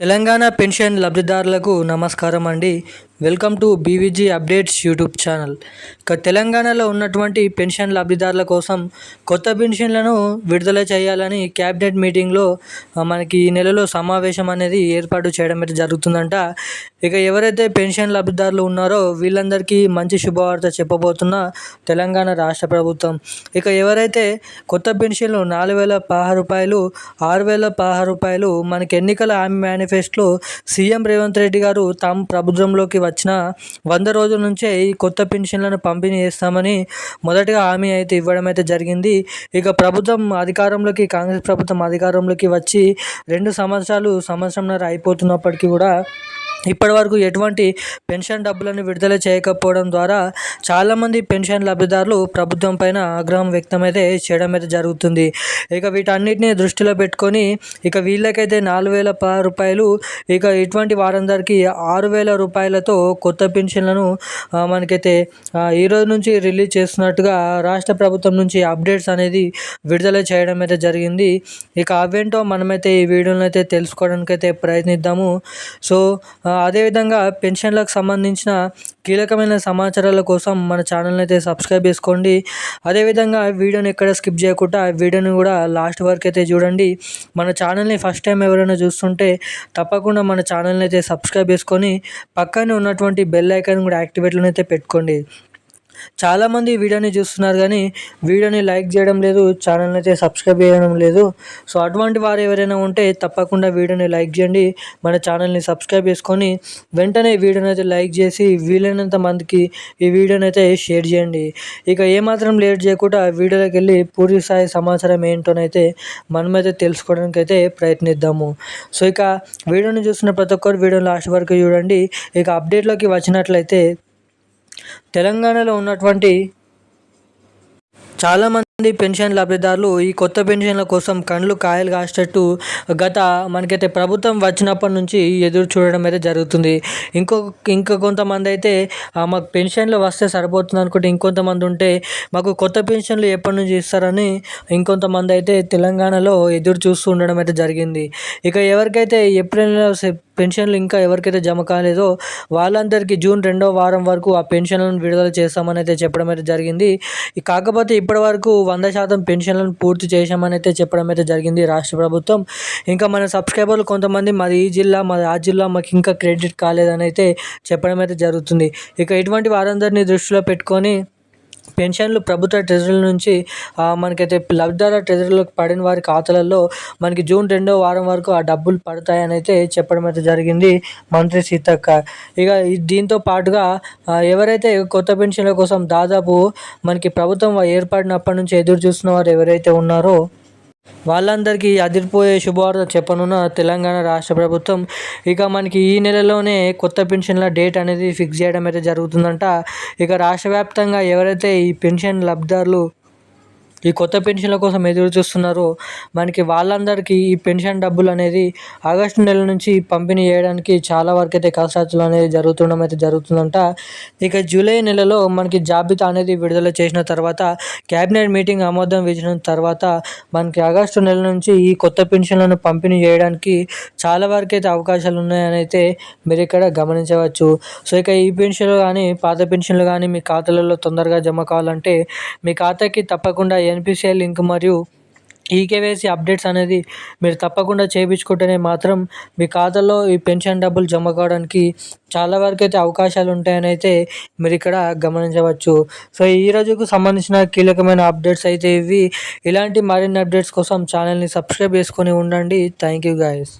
Telangana pension లబ్ధిదారులకు నమస్కారం అండి. Welcome to BVG updates YouTube channel. ఇక తెలంగాణలో ఉన్నటువంటి పెన్షన్ లబ్ధిదారుల కోసం కొత్త పెన్షన్లను విడుదల చేయాలని క్యాబినెట్ మీటింగ్లో మనకి ఈ నెలలో సమావేశం అనేది ఏర్పాటు చేయడం అయితే జరుగుతుందంట. ఇక ఎవరైతే పెన్షన్ లబ్ధిదారులు ఉన్నారో వీళ్ళందరికీ మంచి శుభవార్త చెప్పబోతున్న తెలంగాణ రాష్ట్ర ప్రభుత్వం. ఇక ఎవరైతే కొత్త పెన్షన్లు నాలుగు వేల పదహారు రూపాయలు ఆరు వేల పదహారు రూపాయలు మనకి ఎన్నికల హామీ మేనిఫెస్టోలో సీఎం రేవంత్ రెడ్డి గారు తాము ప్రభుత్వంలోకి వచ్చిన వంద రోజుల నుంచే ఈ కొత్త పెన్షన్లను పంపిణీ చేస్తామని మొదటగా హామీ అయితే ఇవ్వడం అయితే జరిగింది. ఇక ప్రభుత్వం అధికారంలోకి కాంగ్రెస్ ప్రభుత్వం అధికారంలోకి వచ్చి రెండు సంవత్సరాలు సంవత్సరంన్నర అయిపోతున్నప్పటికీ కూడా ఇప్పటివరకు ఎటువంటి పెన్షన్ డబ్బులను విడుదల చేయకపోవడం ద్వారా చాలామంది పెన్షన్ లబ్ధిదారులు ప్రభుత్వం పైన ఆగ్రహం వ్యక్తమైతే చేయడం అయితే జరుగుతుంది. ఇక వీటన్నిటిని దృష్టిలో పెట్టుకొని ఇక వీళ్ళకైతే నాలుగు వేల రూపాయలు ఇక ఇటువంటి వారందరికీ ఆరు వేల రూపాయలతో కొత్త పెన్షన్లను మనకైతే ఈరోజు నుంచి రిలీజ్ చేస్తున్నట్టుగా రాష్ట్ర ప్రభుత్వం నుంచి అప్డేట్స్ అనేది విడుదల చేయడం అయితే జరిగింది. ఇక అవేంటో మనమైతే ఈ వీడియోలో అయితే తెలుసుకోవడానికి అయితే ప్రయత్నిద్దాము. సో అదేవిధంగా పెన్షన్లకు సంబంధించిన కీలకమైన సమాచారాల కోసం మన ఛానల్ని అయితే సబ్స్క్రైబ్ చేసుకోండి. అదేవిధంగా వీడియోని ఎక్కడ స్కిప్ చేయకుండా వీడియోని కూడా లాస్ట్ వరకు అయితే చూడండి. మన ఛానల్ని ఫస్ట్ టైం ఎవరైనా చూస్తుంటే తప్పకుండా మన ఛానల్ని అయితే సబ్స్క్రైబ్ చేసుకొని పక్కనే ఉన్నటువంటి బెల్ ఐకాన్ కూడా యాక్టివేట్లను అయితే పెట్టుకోండి. చాలామంది వీడియోని చూస్తున్నారు కానీ వీడియోని లైక్ చేయడం లేదు ఛానల్ని అయితే సబ్స్క్రైబ్ చేయడం లేదు. సో అటువంటి వారు ఎవరైనా ఉంటే తప్పకుండా వీడియోని లైక్ చేయండి మన ఛానల్ని సబ్స్క్రైబ్ చేసుకొని వెంటనే వీడియోని అయితే లైక్ చేసి వీలైనంత మందికి ఈ వీడియోని అయితే షేర్ చేయండి. ఇక ఏమాత్రం లేట్ చేయకుండా వీడియోలోకి వెళ్ళి పూర్తి స్థాయి సమాచారం ఏంటోనైతే మనమైతే తెలుసుకోవడానికి అయితే ప్రయత్నిద్దాము. సో ఇక వీడియోని చూస్తున్న ప్రతి ఒక్కరు వీడియో లాస్ట్ వరకు చూడండి. ఇక అప్డేట్లోకి వచ్చినట్లయితే తెలంగాణలో ఉన్నటువంటి చాలామంది పెన్షన్ లబ్ధిదారులు ఈ కొత్త పెన్షన్ల కోసం కండ్లు కాయలు కాసేటట్టు గత మనకైతే ప్రభుత్వం వచ్చినప్పటి నుంచి ఎదురు చూడడం అయితే జరుగుతుంది. ఇంకో ఇంకా కొంతమంది అయితే మాకు పెన్షన్లు వస్తే సరిపోతుంది అనుకుంటే ఇంకొంతమంది ఉంటే మాకు కొత్త పెన్షన్లు ఎప్పటి నుంచి ఇస్తారని ఇంకొంతమంది అయితే తెలంగాణలో ఎదురు చూస్తూ ఉండడం అయితే జరిగింది. ఇక ఎవరికైతే ఏప్రిల్ పెన్షన్లు ఇంకా ఎవరికైతే జమ కాలేదో వాళ్ళందరికీ జూన్ రెండో వారం వరకు ఆ పెన్షన్లను విడుదల చేస్తామని అయితే చెప్పడం అయితే జరిగింది. కాకపోతే ఇప్పటి వరకు వంద శాతం పెన్షన్లను పూర్తి చేశామని అయితే చెప్పడం అయితే జరిగింది రాష్ట్ర ప్రభుత్వం. ఇంకా మన సబ్స్క్రైబర్లు కొంతమంది మాది ఈ జిల్లా మాది ఆ జిల్లా మాకు ఇంకా క్రెడిట్ కాలేదని అయితే చెప్పడం అయితే జరుగుతుంది. ఇక ఇటువంటి వారందరినీ దృష్టిలో పెట్టుకొని పెన్షన్లు ప్రభుత్వ ట్రెజరీల నుంచి మనకైతే లబ్ధిదారుల ట్రెజరీలోకి పడిన వారి ఖాతాలలో మనకి జూన్ రెండో వారం వరకు ఆ డబ్బులు పడతాయని అయితే చెప్పడం అయితే జరిగింది మంత్రి సీతక్క. ఇక దీంతో పాటుగా ఎవరైతే కొత్త పెన్షన్ల కోసం దాదాపు మనకి ప్రభుత్వం ఏర్పడినప్పటి నుంచి ఎదురు చూస్తున్న వారు ఎవరైతే ఉన్నారో వాళ్ళందరికీ అదిరిపోయే శుభవార్త చెప్పనున్న తెలంగాణ రాష్ట్ర ప్రభుత్వం ఇక మనకి ఈ నెలలోనే కొత్త పెన్షన్ల డేట్ అనేది ఫిక్స్ చేయడం అయితే జరుగుతుందంట. ఇక రాష్ట్ర వ్యాప్తంగా ఎవరైతే ఈ పెన్షన్ లబ్ధిదారులు ఈ కొత్త పెన్షన్ల కోసం ఎదురు చూస్తున్నారో. మనకి వాళ్ళందరికీ ఈ పెన్షన్ డబ్బులు అనేది ఆగస్టు నెల నుంచి పంపిణీ చేయడానికి చాలా వరకు అయితే కసరత్తులు అనేది జరుగుతుండడం అయితే జరుగుతుందంట. ఇక జూలై నెలలో మనకి జాబితా అనేది విడుదల చేసిన తర్వాత క్యాబినెట్ మీటింగ్ ఆమోదం వేసిన తర్వాత మనకి ఆగస్టు నెల నుంచి ఈ కొత్త పెన్షన్లను పంపిణీ చేయడానికి చాలా వరకు అయితే అవకాశాలు ఉన్నాయని అయితే మీరు ఇక్కడ గమనించవచ్చు. సో ఇక ఈ పెన్షన్లు కానీ పాత పెన్షన్లు కానీ మీ ఖాతాలలో తొందరగా జమ కావాలంటే మీ ఖాతాకి తప్పకుండా ఎన్పిసిఐ లింక్ మరియు ఈకేవైసీ అప్డేట్స్ అనేది మీరు తప్పకుండా చేయించుకుంటేనే మాత్రం మీ ఖాతాలో ఈ పెన్షన్ డబ్బులు జమ కావడానికి చాలా వరకు అయితే అవకాశాలు ఉంటాయని అయితే మీరు ఇక్కడ గమనించవచ్చు. సో ఈ రోజుకు సంబంధించిన కీలకమైన అప్డేట్స్ అయితే ఇవి. ఇలాంటి మరిన్ని అప్డేట్స్ కోసం ఛానల్ని సబ్స్క్రైబ్ చేసుకొని ఉండండి. Thank you guys.